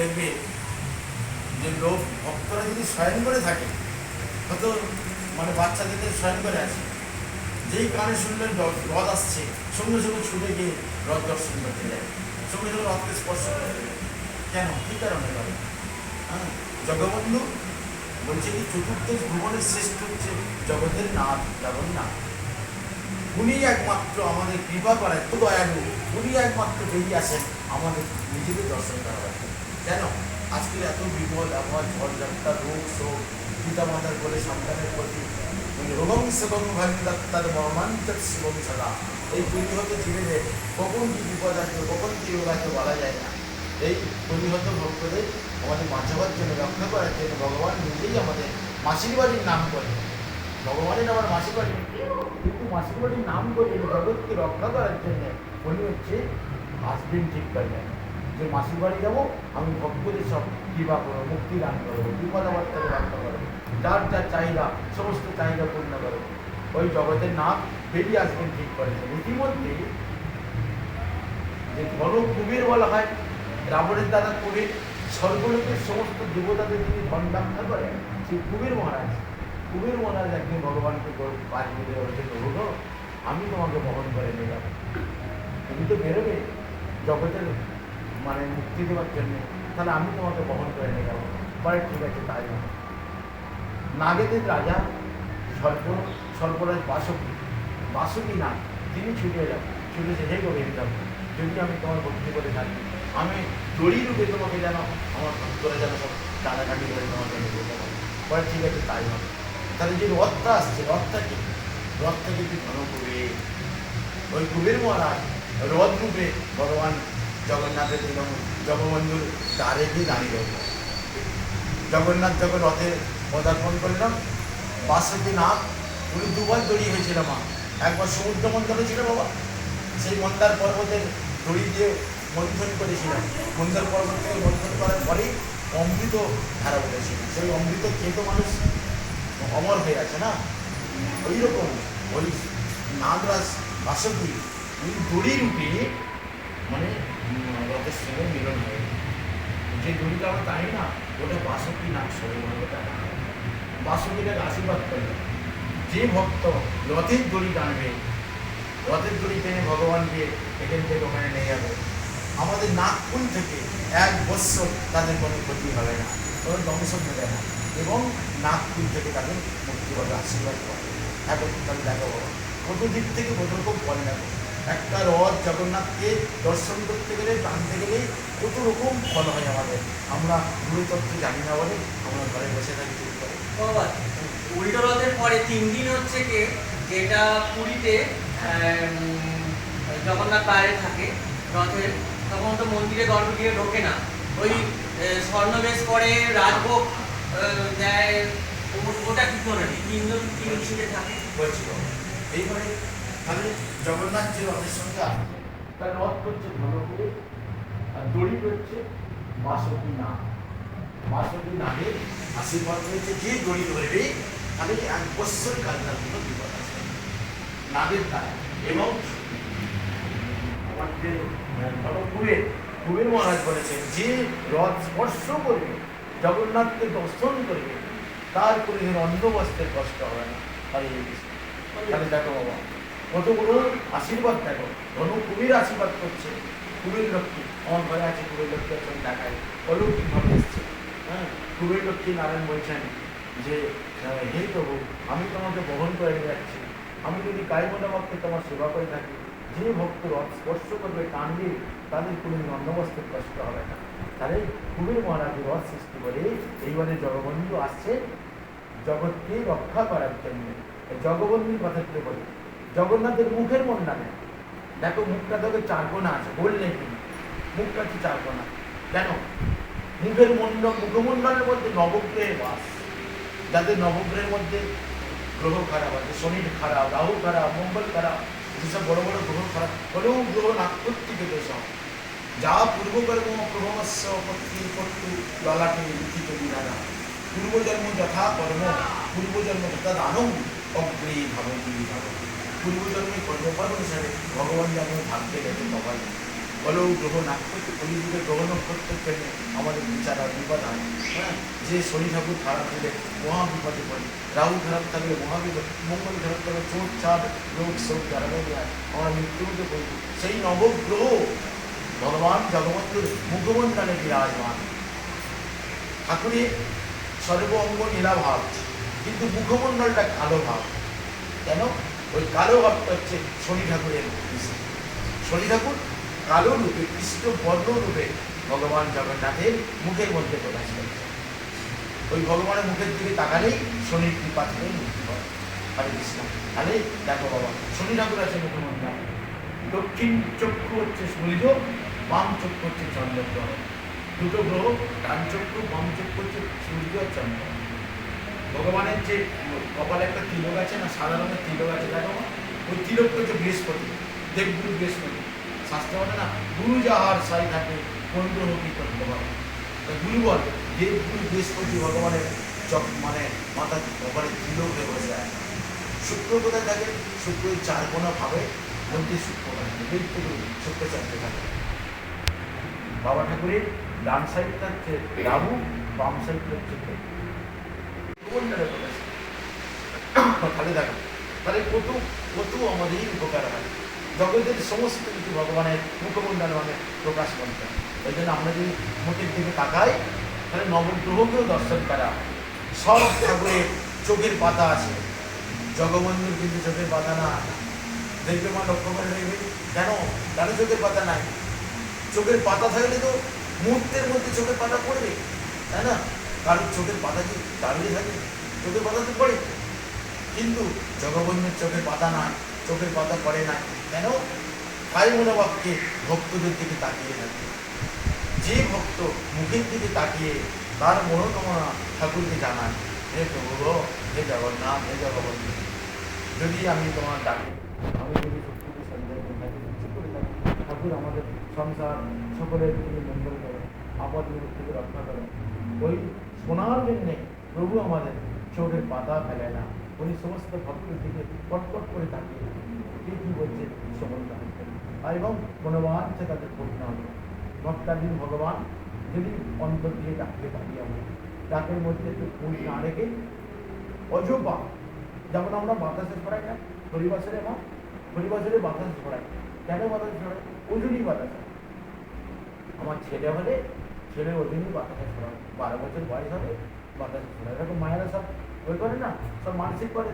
দেখবে যে লোক ভক্তরা যদি শয়ন করে থাকে, হয়তো মানে বাচ্চাদের শয়ন করে আছে, যেই কানে শুনলেন রথ আসছে, সঙ্গে সঙ্গে ছুটে গিয়ে রথ দর্শন করতে যায়, সঙ্গে সঙ্গে রথকে স্পর্শ করতে যায় কেন? কী কারণে করে হ্যাঁ জগবন্ধু বলছে কি চতুর্থ ভুবনের শ্রেষ্ঠ হচ্ছে জগতের নাথ জগন্নাথ। উনি একমাত্র আমাদের কৃপা করায় তো দয়ালু। উনি একমাত্র বেরিয়ে আসেন আমাদের নিজেদের দর্শন জন্য। কেন? আজকে এত বিপদ আবহাওয়া ঝড় ঝাপটা রোগ শোক পিতা মাতার বলে সন্তানের প্রতি মানে রোগং সেবং ভাগিদাত্তার মর্মান্তর শিবং সদা। এই পরিহত জীবনে কখন কি বিপদ আসবে, কখন কি রোগ আসবে বলা যায় না? এই পরিহত ভক্তদের আমাদের বাঁচাবার জন্য, রক্ষা করার জন্য ভগবান নিজেই আমাদের মাসির বাড়ির নাম করে। ভগবানের আমার মাসির বাড়ি? কিন্তু মাসির বাড়ির নাম করে জগৎকে রক্ষা করার জন্য উনি হচ্ছে আসবেন ঠিক করলেন যে মাসির বাড়ি যাব, আমি ভক্তদের সব কৃপা করব, মুক্তি দান করব বিপদাবার্তাকে রক্ষা করব। যার যার চাহিদা, সমস্ত চাহিদা পূর্ণ করব। ওই জগতের নাম বেরিয়ে আসবেন ঠিক করেছেন। ইতিমধ্যে যে ধন কুবের বলা হয়, রাবণের দাদা কুবের স্বর্গলোকের সমস্ত দেবতাদের যিনি ধন রক্ষা করেন, সেই কুবের মহারাজ। কুবের মহারাজ একদিন ভগবানকে বলেছে প্রভু আমি তোমাকে বহন করে যাব তুমি তো বেরোবে, জগতের মানে মুক্তি দেওয়ার জন্য, তাহলে আমি তোমাকে বহন করে নিয়ে যাব। বলে, ঠিক আছে, তাই না নাগেদের রাজা সর্প সর্পরাজ বাসকি বাসকি না, তিনি ছুটে এলাম ছুটেছে হে গোবিন্দম যদি আমি তোমার ভক্তি করে থাকি, আমি দড়ি রূপে তোমাকে যেন, আমার ভক্তরা যেন সব টানাটানি করে তোমাকে এনে দিতে পারে। ঠিক আছে, তাই হবে তাহলে যে রথটা আসছে, রথটা কি? রথটা কিন্তু ঘন কুবের, ওই কুবের মহারাজ রথ রূপে ভগবান জগন্নাথের এবং জগবন্ধুর গিয়ে দাঁড়িয়ে জগন্নাথ যখন রথে পদার্পণ করলাম বাসন্তী নাথ উনি দুবার দড়ি হয়েছিল মা। একবার সমুদ্র মন্থনে ছিল বাবা। সেই মন্দার পর্বতের দড়ি দিয়ে মন্থন করেছিলাম মন্দার পর্বত থেকে মন্থন করার পরেই অমৃত ধারা বলেছিল। সেই অমৃত খেয়ে তো মানুষ অমর হয়ে আছে না? ওই রকম ওই নাগরাজ বাসন্তী উনি দড়ি রূপে মানে রথের সঙ্গে মিলন হয়ে। যে দড়িটা আমরা তাই না, ওটা বাসন্তী নাম সরোবর টাকা বাসন্তীটাকে আশীর্বাদ করবে যে ভক্ত রথের দড়ি টানবে, রথের দড়ি টেনে ভগবানকে এখান থেকে ওখানে নিয়ে যাবে। আমাদের নাগপুর থেকে এক বৎসর তাদের কোনো ক্ষতি হবে না, কোনো ধ্বংস নেবে না এবং নাগপুর থেকে তাদের মুক্তি হবে আশীর্বাদ করে এখন তাহলে দেখো বাবা কত দিক থেকে কত রকম ফল একটা রথ জগন্নাথকে দর্শন করতে গেলে টানতে গেলে কত রকম ফল হয় আমাদের আমরা গুরু তত্ত্ব জানি না বলে আমরা ঘরে বসে থাকি চুপ করে উল্টো রথের পরে তিন দিন হচ্ছে কি যেটা পুরীতে জগন্নাথ বাইরে থাকে রথের তখন তো মন্দিরে গর্ভগৃহে ঢোকে না ওই স্বর্ণবেশ পরে রাজভোগ দেয় ওটা কি করে নি? তিন দিন তিন থাকে বলছি বাবা। এইবারে তাহলে জগন্নাথ যে রথের সঙ্গে আসছে তার রথ করছে ধনপুরে আর দড়ি করছে বাসন্তী নাগ বাসন্তী নাগের আশীর্বাদ রয়েছে যে দড়ি ধরবে তাহলে এক বৎসর কাল তার বিপদ আসবে না। নাগের দ্বারা। এবং আমার যে ধনপুরের কুবের মহারাজ বলেছেন, যে রথ স্পর্শ করবে জগন্নাথকে দর্শন করবে তার কোনো অন্য কষ্ট হবে না। তাহলে দেখো বাবা কত বড় আশীর্বাদ দেখো। ধনু কুবের আশীর্বাদ করছে। কুবের লক্ষ্মী। আমার ঘরে আছে কুবের লক্ষ্মী এখন দেখায়। অলৌকিকভাবে এসছে? হ্যাঁ কুবের লক্ষ্মী নারায়ণ বলছেন যে হে প্রভু, আমি তোমাকে বহন করে নিয়ে যাচ্ছি। আমি যদি কায়মনা ভক্তে তোমার সেবা করে থাকি, যে ভক্ত রথ স্পর্শ করবে, কান দিয়ে, তাদের কোনো অন্নবস্ত্রের কষ্ট হবে না। তাহলে কুবের মহারাজের রথ সৃষ্টি করে এইবারে জগবন্ধু আসছে জগৎকে রক্ষা করার জন্য। জগবন্ধুর কথা তুলে বলি। জগন্নাথের মুখের মন্ডানে দেখো মুখটা তোকে চার কোনা আছে, বললে কি? মুখটা হচ্ছে চার কোনা মুখের মন্ড মুখমণ্ডলের মধ্যে নবগ্রহের বাস। যাদের নবগ্রহের মধ্যে গ্রহ খারাপ আছে, শনির খারাপ রাহু খারাপ, মঙ্গল খারাপ যেসব বড় বড় গ্রহ খারাপ, হলেও গ্রহ নাক্ষত্রিক সব। যা পূর্বকর্ম প্রভমস্য পূর্বজন্ম যথা কর্ম, পূর্বজন্ম যথা দানম অগ্রে ভাবতি ভাবতি। পূর্বজন্মে কর্মফল অনুসারে ভগবান যেমন ভাগ্যে গেছে তখন বলো, গ্রহ না করতে কলিযুগে গ্রহ নক্ষত্রের জন্য আমাদের বিচার আর বিপদ হয়। হ্যাঁ? যে শনি ঠাকুর খারাপ হলে মহা বিপদে পড়ে। রাহু খারাপ থাকলে মহাবিপদ মঙ্গল খারাপ থাকলে চোট চাপ রোগ শোক যারা আমরা মৃত্যুতে পড়ি সেই নবগ্রহ ভগবান জগবন্ধুর মুখমণ্ডলে বিরাজমান। ঠাকুরের সর্ব অঙ্গ নীলাভাব কিন্তু মুখমণ্ডলটা কালো ভাব। কেন? ওই কালো ভাবটা হচ্ছে শনি ঠাকুরের শনি ঠাকুর কালো রূপে, কৃষ্ণ বর্ণ রূপে ভগবান জগন্নাথের মুখের মধ্যে প্রকাশ করছে ওই ভগবানের মুখের দিকে তাকালেই শনির কৃপা থেকে মুক্তি হয় হরে কৃষ্ণ। তাহলে দেখো বাবা, শনি ঠাকুর আছে মুখমণ্ডল। দক্ষিণ চক্ষু হচ্ছে সূর্য, বাম চক্ষু হচ্ছে চন্দ্রগ্রহ দুটো গ্রহ, ডান চক্ষু, বাম চক্ষু হচ্ছে সূর্য আর চন্দ্র। ভগবানের যে কপালে একটা তিলক আছে না রঙের তিলক আছে, দেখো ওই তিলক হচ্ছে বৃহস্পতি, দেবগুরু বৃহস্পতি। শাস্ত্র বলে না, গুরু যাহার সাই থাকে, কোন গ্রহ কি করতে গুরু বল, দেবগুরু বৃহস্পতি ভগবানের চক মানে মাথা কপালে তিলক হয়ে বসে আছে। শুক্র কোথায় থাকে? শুক্র চার কোনা ভাবে মধ্যে শুক্র থাকে দেবগুরু শুক্র চারটে থাকে। বাবা ঠাকুরের ডান সাইডটা হচ্ছে রাহু, বাম সাইডটা হচ্ছে প্রকাশ তাহলে দেখো তাহলে কত কত আমাদের উপকার হয় জগতের সমস্ত কিছু ভগবানের মুখমণ্ডল মানে প্রকাশ করতে ওই জন্য আমরা যদি মুখের দিকে তাকাই তাহলে নবগ্রহকেও দর্শন করা সব ঠাকুরের চোখের পাতা আছে জগবন্ধুর কিন্তু চোখের পাতা না দেখবে মা লক্ষ্য করে দেখবে কেন কেন চোখের পাতা নাই চোখের পাতা থাকলে তো মুহূর্তের মধ্যে চোখের পাতা পড়বে তাই না কারণ চোখের পাতা কি দাঁড়িয়ে থাকে? চোখের পাতা তো পড়ে। কিন্তু জগবন্ধুর চোখের পাতা নাই চোখের পাতা পড়ে না। কেন? তাই মনোবাক্যে ভক্তদের দিকে তাকিয়ে থাকে। যে ভক্ত মুখের দিকে তাকিয়ে তার মনোকামনা ঠাকুরকে জানায়, হে প্রভু হে জগন্নাথ, হে জগবন্ধু, যদি আমি তোমার ডাকি, আমি যদি সত্যি সঞ্জয় করে থাকি করে ঠাকুর আমাদের সংসার, সকলের মঙ্গল করেন আপদ থেকে রক্ষা করেন ওই শোনার জন্যে প্রভু আমাদের চোখের পাতা ফেলে না। উনি সমস্ত ভক্তের দিকে কটকট করে তাকিয়ে কে বলছে করতে আর এবং মনোবাঞ্ছে তাদের পূর্ণ হবে ভক্তাধীন ভগবান, যদি অন্তর দিয়ে ডাকতে পারি আমরা, ডাকের মধ্যে একটু ফুল না রেখে অজপা, যেমন আমরা বাতাসে ছড়াই না, হরিবাসরে এবং হরিবাসরে বাতাস ছড়াই কেন বাতাস ছড়াই ওজনই বাতাস আমার ছেলে হলে ছেলে ওজনই বাতাসে ছড়ায় বারো বছর বয়স হবে বাতাসে ছড়ায় এরকম মায়েরা সব ওই করে না সব মানসিক করে।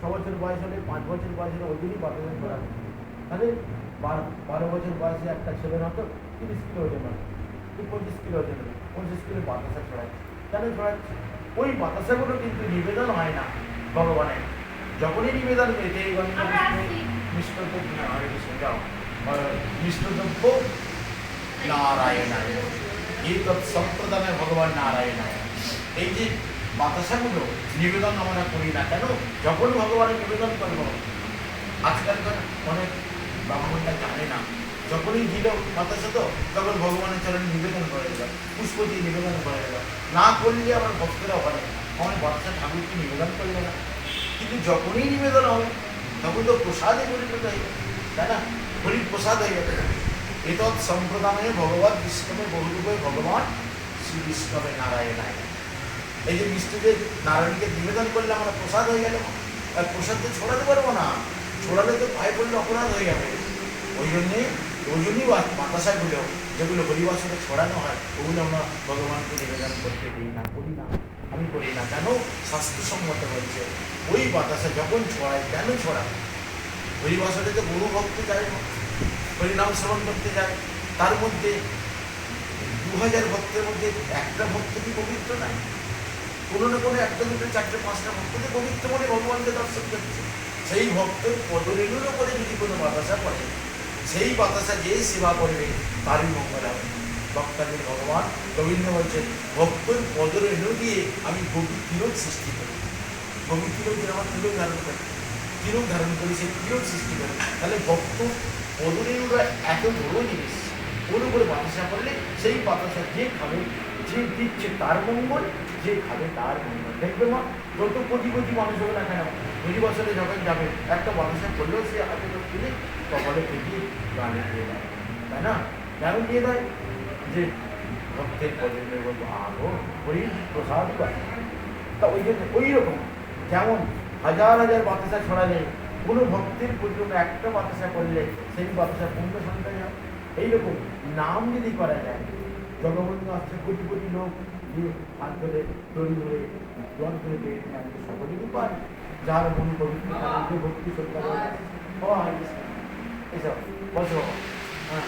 ছ বছর বয়স হলে পাঁচ বছর বয়স হলে ওজনই বাতাসে ছড়াবে তাহলে বারো বারো বছর বয়সে একটা ছেলের হতো তিরিশ কিলো ওজন হবে কি পঁচিশ কিলো ওজন হবে পঁচিশ কিলো বাতাসা ছড়ায়। কেন ছড়াচ্ছে ওই বাতাসাগুলো কিন্তু নিবেদন হয় না ভগবানের। যখনই নিবেদন পেতে এই মিষ্টদ্রব্য কৃষ্ণ যাও মিষ্টদ্রব্য নারায়ণায় এই সম্প্রদানে ভগবান নারায়ণায়। এই যে বাতাসাগুলো নিবেদন আমরা করি না কেন? যখন ভগবানের নিবেদন করব আজকালকার অনেক ব্রাহ্মণরা জানে না। যখনই দিল বাতাসা তো তখন ভগবানের চরণে নিবেদন করে দিল পুষ্প দিয়ে নিবেদন করে দিল না করলে আমার ভক্তরা বলে আমার বাতাসা ঠাকুরকে নিবেদন করবে না। কিন্তু যখনই নিবেদন হবে তখন তো প্রসাদে পরিণত হয়ে তাই না? হরির প্রসাদ হয়ে যাবে এতৎ সম্প্রদানে ভগবান বিষ্ণবে বহুরূপে ভগবান শ্রী বিষ্ণবে নারায়ণায় এই যে মিষ্টিদের নারায়ণকে নিবেদন করলে আমরা প্রসাদ হয়ে গেল। আর প্রসাদ তো ছড়াতে পারব না। ছড়ালে তো পায়ে পড়লে অপরাধ হয়ে যাবে। ওই জন্যে ওই জন্যই বাতাসাগুলো যেগুলো হরিবাসনে ছড়ানো হয়, ওগুলো আমরা ভগবানকে নিবেদন করতে দিই না, করি না। আমি করি না। কেন? স্বাস্থ্যসম্মত হচ্ছে। ওই বাতাসা যখন ছড়ায়, কেন ছড়ায়? হরিবাসনে তো বহু ভক্ত যায়। হরিনাম শ্রবণ করতে যায়। তার মধ্যে দু হাজার ভক্তের মধ্যে একটা ভক্ত কি পবিত্র নাই? কোনো না কোনো একটা, দুটো, চারটে, পাঁচটা ভক্ত যে পবিত্র মনে ভগবানকে দর্শন করছে। সেই ভক্তের পদরেণুর ওপরে যদি কোনো বাতাসা পড়ে, সেই বাতাসা যে সেবা করবে তারই মঙ্গল হবে ভক্তাদের ভগবান রবীন্দ্র বলছেন, ভক্তের পদরেণু দিয়ে আমি গভীর তিলক সৃষ্টি করি। গভীর তিলক দিয়ে আমার তিলক ধারণ করি, তিলক ধারণ করি সেই তিলক সৃষ্টি করি। তাহলে ভক্ত পদরেণুরা এত বড় জিনিস। ওর উপরে বাতাসা করলে সেই বাতাসা যে খাবে, যে দিচ্ছে তার মঙ্গল, যে খাবে তার মঙ্গল। দেখবে মা, যত কোটি কোটি মানুষ হবে না কেন? কুড়ি বছরে যখন যাবে, একটা মানুষের করলেও সে হাতে তো তুলে কপালে ঠেকিয়ে গানে দিয়ে দেয় তাই না? কেন দিয়ে দেয়? যে ভক্তের পছন্দের বলব আরও ওই প্রসাদ তা ওই জন্য ওই রকম যেমন হাজার হাজার বাতাসা ছড়ালে কোনো ভক্তের পর্যন্ত একটা বাতাসা করলে সেই বাতাসা পূর্ণ সংখ্যা যায় এইরকম নাম যদি করা যায় জগবন্ধু আসছে কোটি কোটি লোক হাত ধরে দড়ি ধরে জল করে পেয়ে আমি সকলেরই পাই যার মন পবিত্র ভক্তি শ্রদ্ধা করে হরে এসব বসো। হ্যাঁ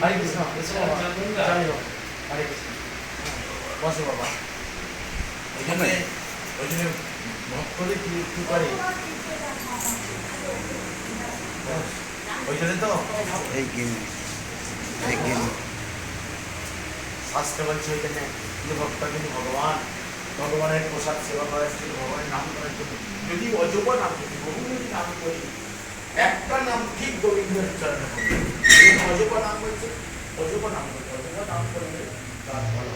হরে কৃষ্ণ। হ্যাঁ, বসো বাবা। ওই জন্য ওই জন্য ভক্তদের কি করে। ওই জন্য তো? এই গেম এই গেম শাস্ত্র বলছে ওই জন্য কিন্তু ভক্ত কিন্তু ভগবান। ভগবানের প্রসাদ সেবা করার জন্য ভগবানের নাম করার জন্য। যদি অযোগ্য নাম করি বহু নাম করি একটা নাম ঠিক গোবিন্দের চরণে পড়বে। অযোগ্য নাম বলছে অযোগ্য নাম বলছে অযোগ্য নাম করলে তার ফল।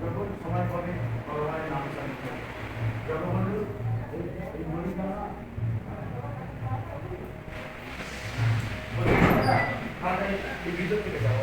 যখন সময় পাবে ভগবানের নাম স্মরণ করবে। জগবন্ধু এই- এই মণিদানা এই ভিতর থেকে যাব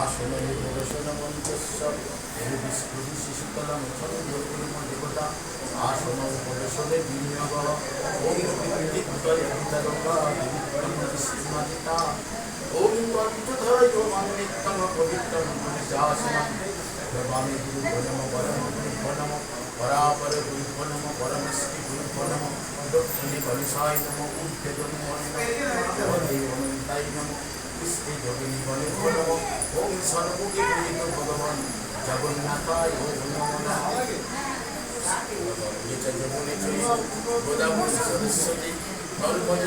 আসনে প্রদর্শন মঞ্চস্য বিস্ফুটি শিশুকলাম দেবতা আসন প্রদর্শনে বিনিয়োগ ওম বিদ্যুৎমাদিতা ওম তন্ত্রধর মান্বিতম পবিত্রম মনসাসনম নমামি গুরু নম পরম গুরু নম পরাপর গুরু নম পরমশ্রী গুরু নম দক্ষিণে কলসায় নম উদ্যোগ অনন্তাই নম কৃষ্ণে যোগিনী বলে নম ওম সর্বকে পূজিত ভগবান জগন্নাথায় যেটা যমুনে চলে গোদাবরী সরস্বতী গর্ভজ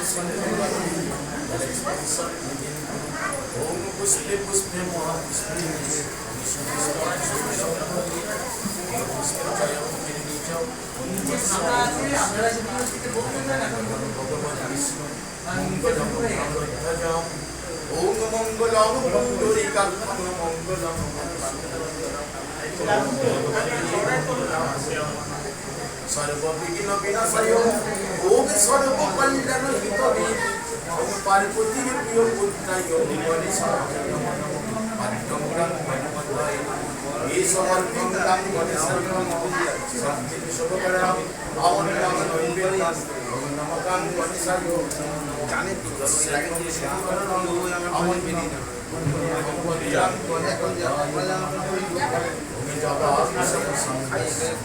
ওম পুষ্পে পুষ্পে মহাপুষ্পে ভগবান বিষ্ণু মঙ্গলম মঙ্গলম মঙ্গলম সর্ববিঘ্ন বিনাশায় ওম সর্বকল্যাণ হিতবে ওম পার্বতীর প্রিয় পুত্রায় নিবনে পাদ্যমুরাং হনুমন্তায় এই সমর্থন কাম গণেশায় সংকীর্ণ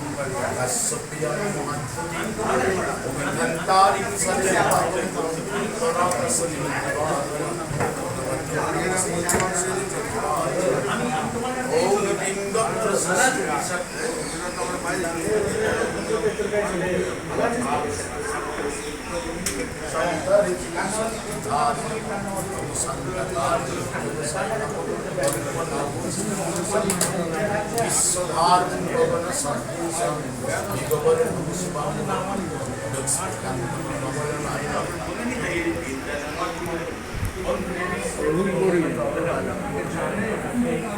শুভকরাম আমন নাম নৈবেদ্য